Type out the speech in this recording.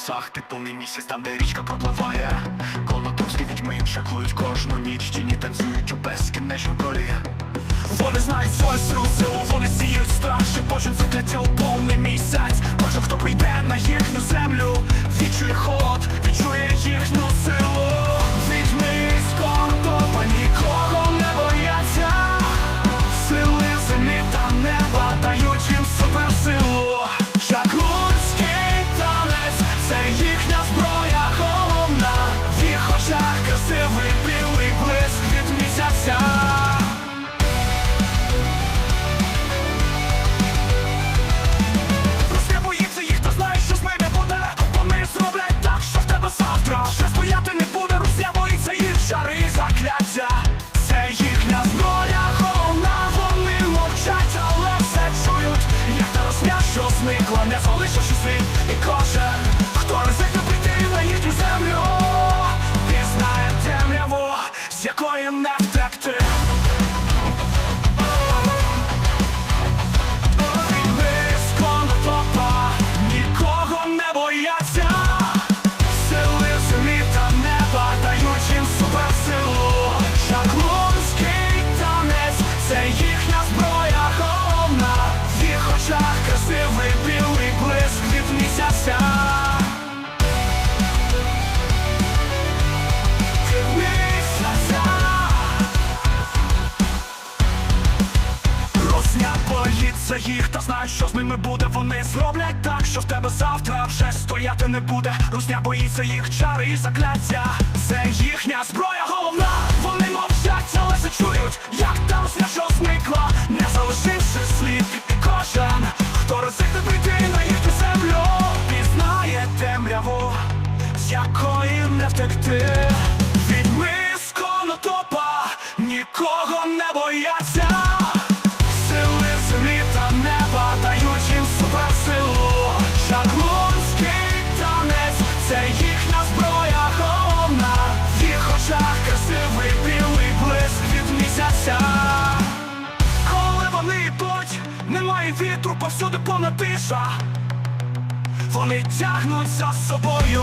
лісах, ти повний місяць, там де річка пропливає. Колотовські відьми шакують кожну ніч, тіні танцюють у безкінечній долі. Вони знають свою силу, вони сіють страх, що кожен закляття з якої не Росня боїться їх та знає, що з ними буде. Вони зроблять так, що в тебе завтра вже стояти не буде. Русня боїться їх чари і закляття. Це їхня зброя головна. Вони мовчать, але це чують, як та русня, що зникла, не залишивши слід. І кожен, хто ризикне прийти на їхню землю, пізнає темряву, з якої не втекти. Відьми з конотопа нікого не бояться. Немає вітру, повсюди повна тиша. Вони тягнуть за собою